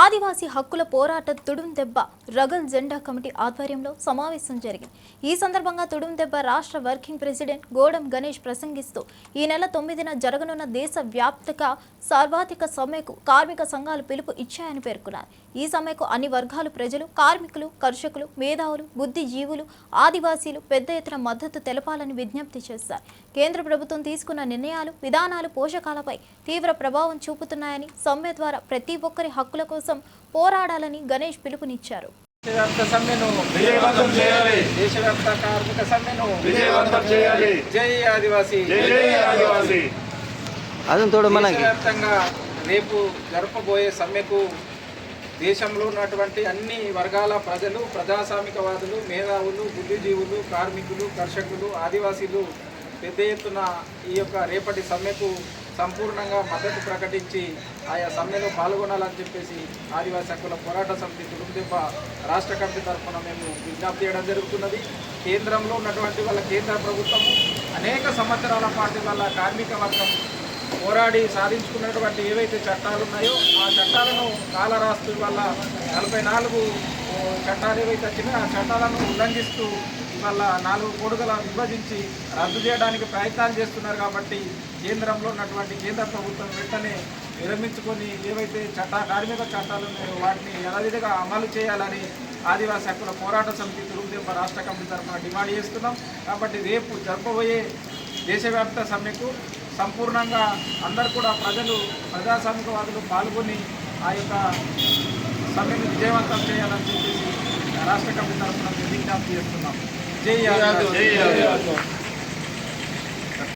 ఆదివాసీ హక్కుల పోరాట తుడుం దెబ్బ రగల్ జెండా కమిటీ ఆధ్వర్యంలో సమావేశం జరిగింది. ఈ సందర్భంగా తుడుం దెబ్బ రాష్ట్ర వర్కింగ్ ప్రెసిడెంట్ గోడం గణేష్ ప్రసంగిస్తూ ఈ నెల తొమ్మిదిన జరగనున్న దేశ వ్యాప్తక సార్వాధిక సమ్మెకు కార్మిక సంఘాలు పిలుపు ఇచ్చాయని పేర్కొన్నారు. ఈ సమ్మెకు అన్ని వర్గాలు ప్రజలు కార్మికులు కర్షకులు మేధావులు బుద్ధిజీవులు ఆదివాసీలు పెద్ద ఎత్తున మద్దతు తెలపాలని విజ్ఞప్తి చేశారు. కేంద్ర ప్రభుత్వం తీసుకున్న నిర్ణయాలు విధానాలు పోషకాలపై తీవ్ర ప్రభావం చూపుతున్నాయని సమ్మె ద్వారా ప్రతి ఒక్కరి హక్కుల కోసం పోరాడాలని గణేష్ పిలుపునిచ్చారు. దేశవ్యాప్త సమ్మెను విజయవంతం చేయాలి. దేశవ్యాప్త కార్మిక సమ్మెను విజయవంతం చేయాలి. జై ఆదివాసీ. జై జై ఆదివాసీ. అదం తోడు మనకి. దేశవ్యాప్తంగా రేపు జరపబోయే సమ్మెకు దేశంలో ఉన్నటువంటి అన్ని వర్గాల ప్రజలు ప్రజాస్వామికవాదులు మేధావులు బుద్ధిజీవులు కార్మికులు కర్షకులు ఆదివాసీలు పెద్ద ఎత్తున ఈ యొక్క రేపటి సమ్మెకు సంపూర్ణంగా మద్దతు ప్రకటించి ఆయా సమ్మెలో పాల్గొనాలని చెప్పేసి ఆదివాసీ హక్కుల పోరాట సమితి కుటుంబ రాష్ట్ర కమిటీ తరఫున మేము విజ్ఞప్తి చేయడం జరుగుతున్నది. కేంద్రంలో ఉన్నటువంటి వాళ్ళ కేంద్ర ప్రభుత్వము అనేక సంవత్సరాల పాటు వాళ్ళ కార్మిక వర్గం పోరాడి సాధించుకున్నటువంటి ఏవైతే చట్టాలు ఉన్నాయో ఆ చట్టాలను కాలరాస్తు వల్ల నలభై నాలుగు చట్టాలు ఏవైతే వచ్చినా ఆ చట్టాలను ఉల్లంఘిస్తూ ఇవాళ నాలుగు కోడుగల విభజించి రద్దు చేయడానికి ప్రయత్నాలు చేస్తున్నారు కాబట్టి కేంద్రంలో ఉన్నటువంటి కేంద్ర ప్రభుత్వం వెంటనే విరమించుకొని ఏవైతే చట్ట కార్మిక చట్టాలు ఉన్నాయో వాటిని యథావిధిగా అమలు చేయాలని ఆదివాసీ హక్కుల పోరాట సమితి తురుముదెబ్బ రాష్ట్ర కమిటీ తరఫున డిమాండ్ చేస్తున్నాం. కాబట్టి రేపు జరపబోయే దేశవ్యాప్త సమ్మెకు సంపూర్ణంగా అందరు కూడా ప్రజలు ప్రజాస్వామికవాదులు పాల్గొని ఆ యొక్క సమ్మెను విజయవంతం చేయాలని చెప్పేసి రాష్ట్ర కమిటీ తరఫున విజ్ఞప్తి చేస్తున్నాం. జై ఆదివాసీ. జై ఆదివాసీ